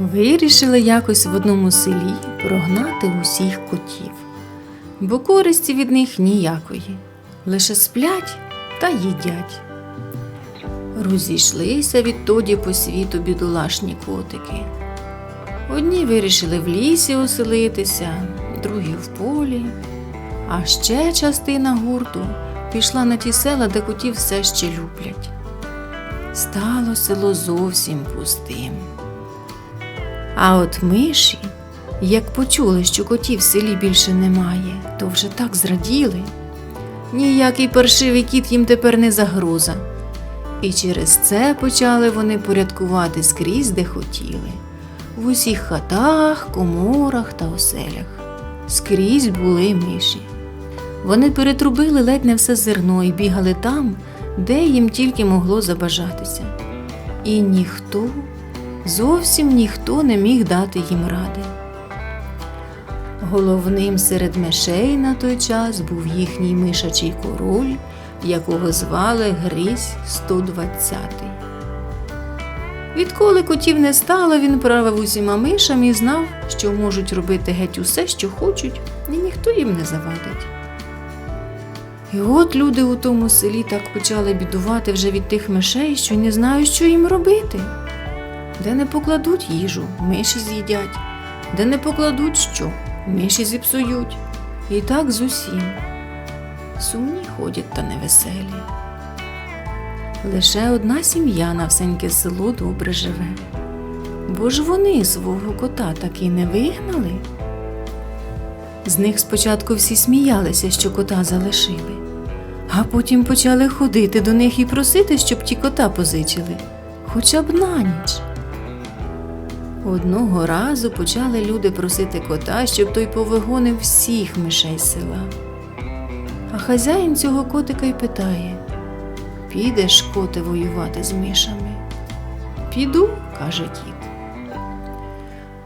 Вирішили якось в одному селі прогнати усіх котів, бо користі від них ніякої, лише сплять та їдять. Розійшлися відтоді по світу бідолашні котики. Одні вирішили в лісі оселитися, другі в полі, а ще частина гурту пішла на ті села, де котів все ще люблять. Стало село зовсім пустим. А от миші, як почули, що котів в селі більше немає, то вже так зраділи. Ніякий паршивий кіт їм тепер не загроза. І через це почали вони порядкувати скрізь, де хотіли, в усіх хатах, коморах та оселях. Скрізь були миші. Вони перетрубили ледь не все зерно і бігали там, де їм тільки могло забажатися. І ніхто, зовсім ніхто не міг дати їм ради. Головним серед мишей на той час був їхній мишачий король, якого звали Грізь 120. Відколи котів не стало, він правив усіма мишами і знав, що можуть робити геть усе, що хочуть, і ніхто їм не завадить. І от люди у тому селі так почали бідувати вже від тих мишей, що не знають, що їм робити. Де не покладуть їжу, миші з'їдять, де не покладуть що, миші зіпсують. І так з усім. Сумні ходять та невеселі. Лише одна сім'я на всеньке село добре живе. Бо ж вони свого кота так і не вигнали. З них спочатку всі сміялися, що кота залишили, а потім почали ходити до них і просити, щоб ті кота позичили, хоча б на ніч. Одного разу почали люди просити кота, щоб той повигонив всіх мишей села. А хазяїн цього котика й питає: Підеш, коте, воювати з мишами? Піду, каже кіт.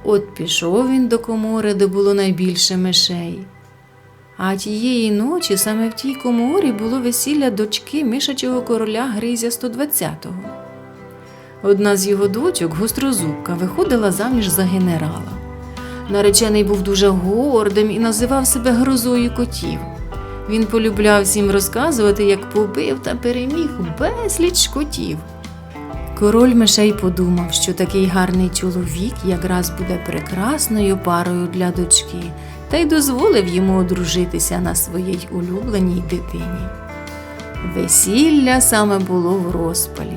От пішов він до комори, де було найбільше мишей. А тієї ночі саме в тій коморі було весілля дочки мишачого короля Гризя 120-го. Одна з його дочок, гострозубка, виходила заміж за генерала. Наречений був дуже гордим і називав себе грозою котів. Він полюбляв всім розказувати, як побив та переміг безліч котів. Король мишей подумав, що такий гарний чоловік якраз буде прекрасною парою для дочки, та й дозволив йому одружитися на своїй улюбленій дитині. Весілля саме було в розпалі.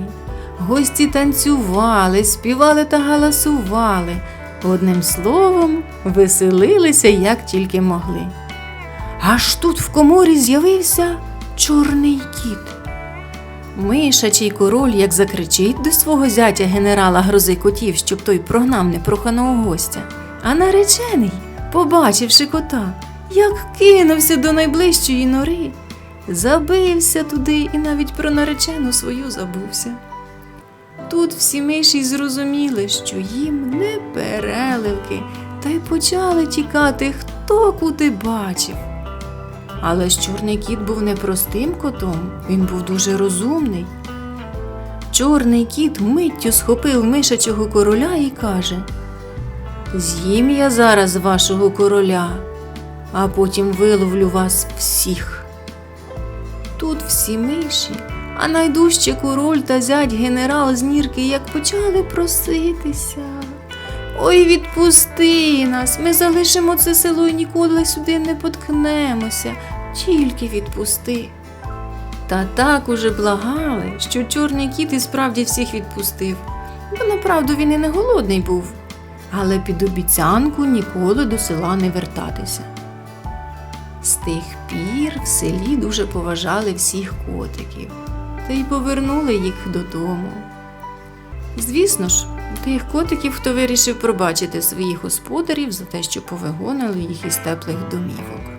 Гості танцювали, співали та галасували. Одним словом, веселилися як тільки могли. Аж тут в коморі з'явився чорний кіт. Мишачий король як закричить до свого зятя генерала грози котів, щоб той прогнав непроханого гостя. А наречений, побачивши кота, як кинувся до найближчої нори, забився туди і навіть про наречену свою забувся. Тут всі миші зрозуміли, що їм не переливки, та й почали тікати, хто куди бачив. Але ж чорний кіт був не простим котом, він був дуже розумний. Чорний кіт миттю схопив мишачого короля і каже: З'їм я зараз вашого короля, а потім виловлю вас всіх. Тут всі миші, а найдужче король та зять генерал з нірки як почали проситися. Ой, відпусти нас, ми залишимо це село і ніколи сюди не поткнемося, тільки відпусти. Та так уже благали, що чорний кіт і справді всіх відпустив, бо направду він і не голодний був, але під обіцянку ніколи до села не вертатися. З тих пір в селі дуже поважали всіх котиків та й повернули їх додому. Звісно ж, тих котиків, хто вирішив пробачити своїх господарів за те, що повигонили їх із теплих домівок.